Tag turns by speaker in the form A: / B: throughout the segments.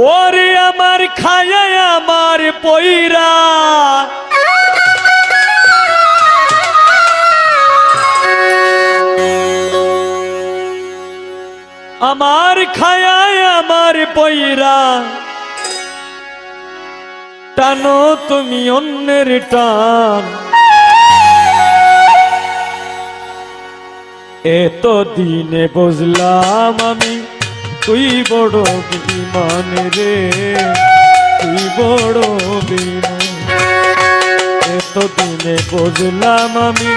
A: ওরে আমার খায় আমার পইরা। আমার খায় আমার পইরা। টানো তুমি অন্যের টান। এত দিনে বুঝলাম আমি তুই বড় বিমান রে, তুই বড় বিমান এত দিনে বুঝলাম আমি,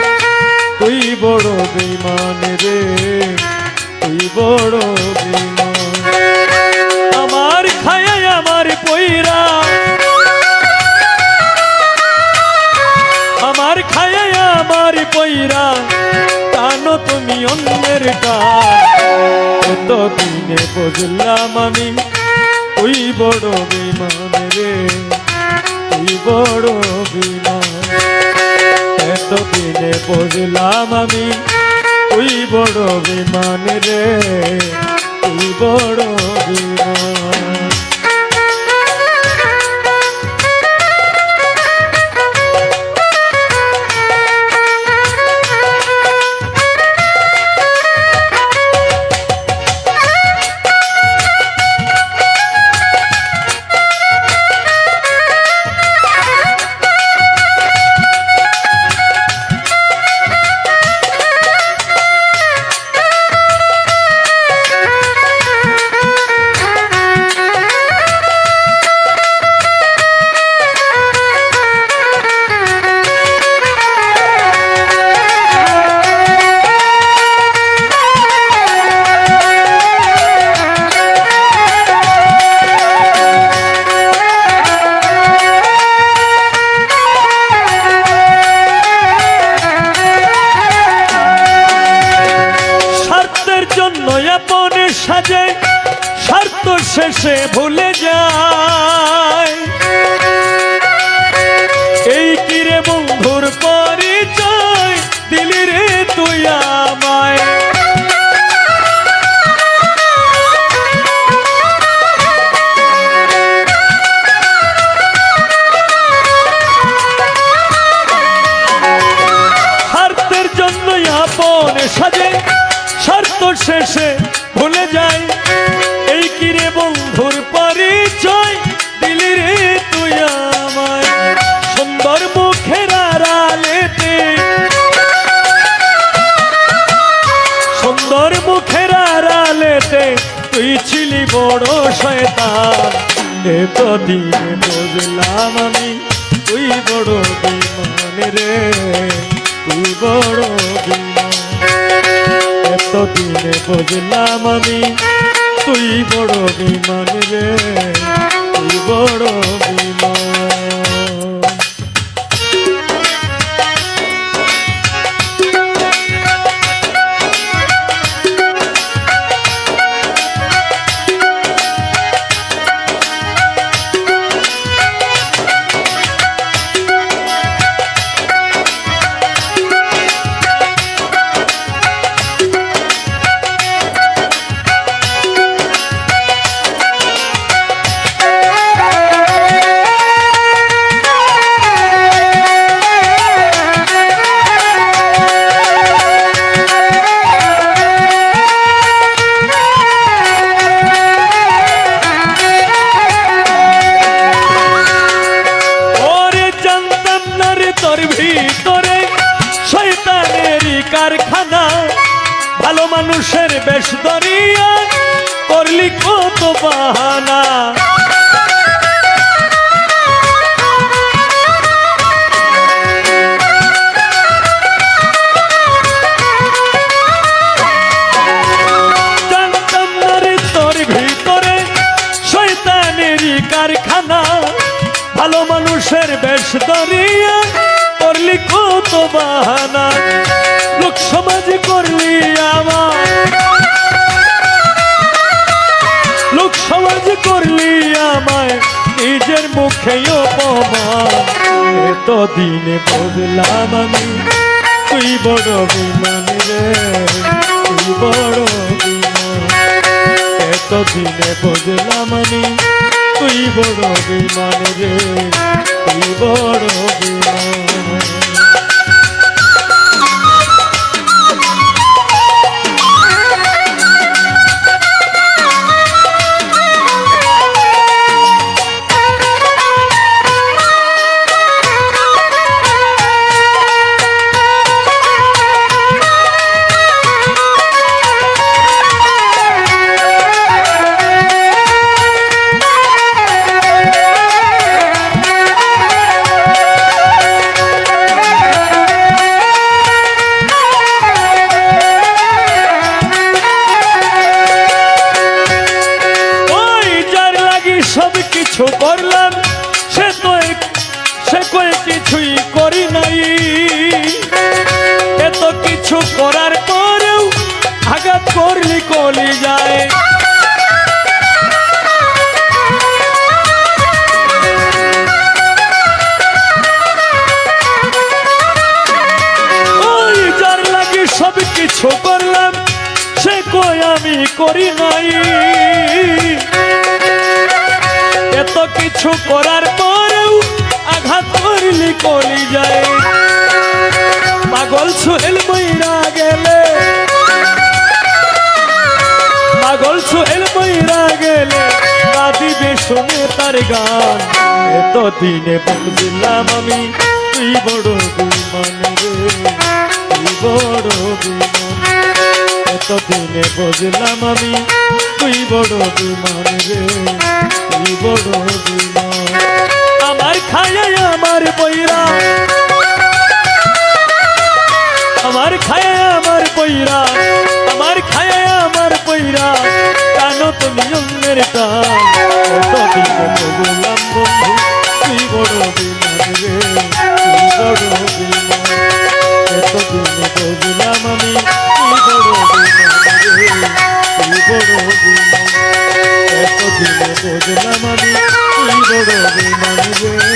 A: তুই বড় বিমান রে, তুই বড় বিমান আমার খায় আমার পইরা, আমার খায় আমার পইরা, টানো তুমি অন্যের কত দিনে বুঝলাম আমি। তুই বড় বিমান রে, তুই বড় বিমান। এত দিনে বুঝলাম আমি। তুই বড় বিমান রে, তুই বড় বিমান। শেষে ভুলে যায়। এই কিরে বন্ধুর পরিচয়? দিলি রে তুই আমায়। স্বার্থের জন্য আপন সাজে, স্বার্থ শেষে ভুলে যায়। বড় শয়তান এত দিনে বুঝলাম আমি তুই বড় বিমান রে, তুই বড় বিমান। এত দিনে বুঝলাম আমি তুই বড় বিমান রে। কারখানা ভালো মানুষের বেশ দরিয়া করলি কত বাহানা। মানুষের বেশ দরিয়া করলি কত বাহানা। করলি আমার। লোক সমাজ করলি আমায়, নিজের মুখে অপমান। এত দিনে বুঝলাম আমি, তুই বড় বিমান রে, তুই বড় বিমান এত দিনে বুঝলাম আমি বড় বিমান রে, তুই বড় বিমান করি নাই। এত কিছু করার পরেও আঘাত করলি কলি যায় পাগল সুহেল মইরা গেলে। পাগল সুহেল মইরা গেলে। কাঁদিবে শুনে তার গান। এত দিনে বুঝলাম আমি তুই বড় বিমান রে তুই বড় বিমান এত দিনে বুঝলাম আমি, তুই বড় বিমান রে, তুই বড় বিমান আমার খায় আমার বইরা আমার খায় আমার পইরা আমার খায় আমার পইরা জানো তুমি অন্যের টান কত দিনে বন্ধু, তুই বড় বিমান রে, তুই বড় বিমান এত দিনে বুঝলাম আমি, তুই বড় বড় বিমান এত দিনে বুঝলাম আমি তুই বড় বিমান রে